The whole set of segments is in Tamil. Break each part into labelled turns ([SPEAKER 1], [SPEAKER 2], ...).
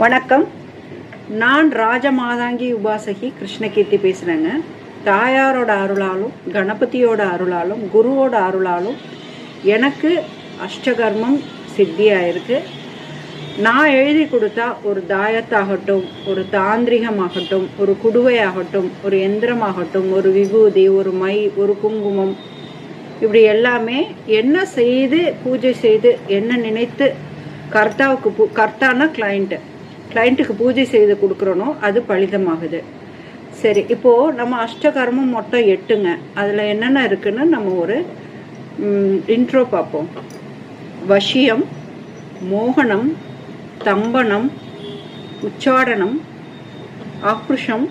[SPEAKER 1] வணக்கம். நான் ராஜமாதாங்கி உபாசகி கிருஷ்ணகீர்த்தி பேசுகிறேங்க தாயாரோட அருளாலும் கணபதியோட அருளாலும் குருவோட அருளாலும் எனக்கு அஷ்டகர்மம் சித்தியாயிருக்கு. நான் எழுதி கொடுத்தா ஒரு தாயத்தாகட்டும் ஒரு தாந்திரிகமாகட்டும் ஒரு குடுவையாகட்டும் ஒரு எந்திரமாகட்டும் ஒரு விபூதி ஒரு மை ஒரு குங்குமம் இப்படி எல்லாமே என்ன செய்து பூஜை செய்து என்ன நினைத்து கர்த்தாவுக்கு கர்த்தானா கிளைண்ட்டு கிளைண்ட்டுக்கு பூஜை செய்து கொடுக்குறனோ அது பலிதமாகுது. சரி இப்போது நம்ம அஷ்டகர்மம் மொத்தம் எட்டுங்க. அதில் என்னென்ன இருக்குன்னு நம்ம ஒரு இன்ட்ரோ பார்ப்போம். வஷியம் மோகனம் தம்பனம் உச்சாடனம் ஆக்ருஷம்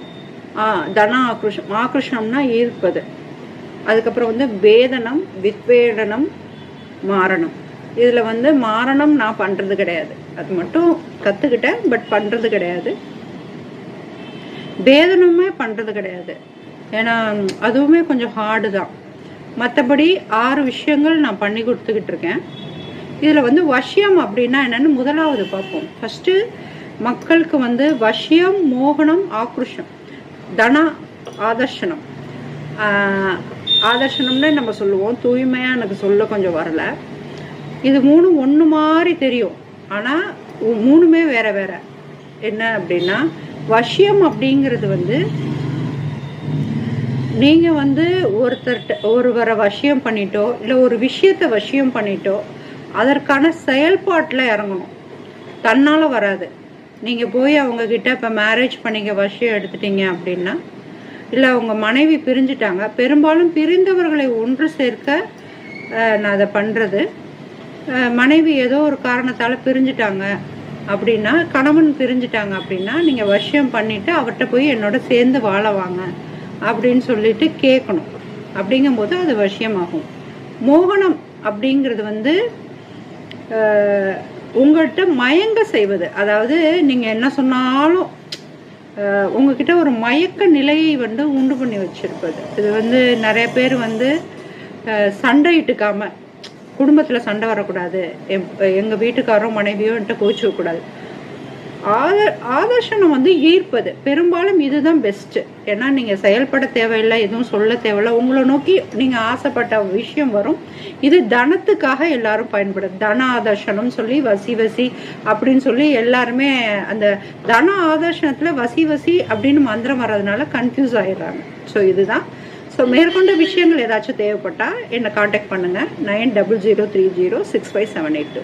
[SPEAKER 1] தன ஆக்ருஷம். ஆக்ருஷம்னா ஈர்ப்பது. அதுக்கப்புறம் வந்து வேதனம் வித்வேடனம் மாரணம். இதில் வந்து மாரணம் நான் பண்ணுறது கிடையாது. அது மட்டும் கற்றுக்கிட்டேன் பட் பண்ணுறது கிடையாது. வேதனமே பண்ணுறது கிடையாது. ஏன்னா அதுவுமே கொஞ்சம் ஹார்டு தான். மற்றபடி ஆறு விஷயங்கள் நான் பண்ணி கொடுத்துக்கிட்டு இருக்கேன். இதில் வந்து வசியம் அப்படின்னா என்னன்னு முதலாவது பார்ப்போம். ஃபஸ்ட்டு மக்களுக்கு வந்து வசியம் மோகனம் ஆக்ருஷம் தன ஆதர்ஷனம் ஆஹ், ஆதர்ஷனம்னு நம்ம சொல்லுவோம். தூய்மையாக எனக்கு சொல்ல கொஞ்சம் வரல. இது மூணும் ஒன்று மாதிரி தெரியும். ஆனால் மூணுமே வேற வேற. என்ன அப்படின்னா வசியம் அப்படிங்கிறது வந்து நீங்கள் வந்து ஒருத்தர்கிட்ட ஒருவரை வசியம் பண்ணிட்டோ இல்லை ஒரு விஷயத்தை வசியம் பண்ணிட்டோ அதற்கான செயல்பாட்டில் இறங்கணும். தன்னால் வராது. நீங்கள் போய் அவங்கக்கிட்ட இப்போ மேரேஜ் பண்ணிக்க வசியம் எடுத்துட்டீங்க அப்படின்னா இல்லை அவங்க மனைவி பிரிஞ்சிட்டாங்க பெரும்பாலும் பிரிந்தவர்களை ஒன்று சேர்க்க நான் அதை பண்ணுறது மனைவி ஏதோ ஒரு காரணத்தால் பிரிஞ்சிட்டாங்க அப்படின்னா கணவன் பிரிஞ்சிட்டாங்க அப்படின்னா நீங்கள் வசியம் பண்ணிவிட்டு அவர்கிட்ட போய் என்னோட சேர்ந்து வாழ வாங்க அப்படின்னு சொல்லிட்டு கேட்கணும். அப்படிங்கும்போது அது வசியமாகும் மோகனம் அப்படிங்கிறது வந்து உங்கள்கிட்ட மயங்க செய்வது. அதாவது நீங்கள் என்ன சொன்னாலும் உங்ககிட்ட ஒரு மயக்க நிலையை வந்து உண்டு பண்ணி வச்சிருப்பது. இது வந்து நிறைய பேர் வந்து சண்டையிட்டுக்காமல் குடும்பத்தில் சண்டை வரக்கூடாது. எங்கள் வீட்டுக்காரரும் மனைவியோ என்கிட்ட கோச்சிக்கக்கூடாது ஆத ஆதர்ஷனம் வந்து ஈர்ப்பது. பெரும்பாலும் இதுதான் பெஸ்ட்டு ஏன்னா நீங்கள் செயல்பட தேவையில்லை எதுவும் சொல்ல தேவையில்லை. உங்களை நோக்கி நீங்கள் ஆசைப்பட்ட விஷயம் வரும். இது தனத்துக்காக எல்லாரும் பயன்படுது. தன ஆதர்ஷனம் சொல்லி வசி வசி அப்படின்னு சொல்லி எல்லாருமே அந்த தன ஆதர்ஷனத்தில் வசி வசி அப்படின்னு மந்திரம் வர்றதுனால கன்ஃபியூஸ் ஆயிடுறாங்க. ஸோ இதுதான் ஸோ மேற்கொண்ட விஷயங்கள் ஏதாச்சும் தேவைப்பட்டால் என்னை காண்டாக்ட் பண்ணுங்கள் nine double zero three zero six five seven eight two.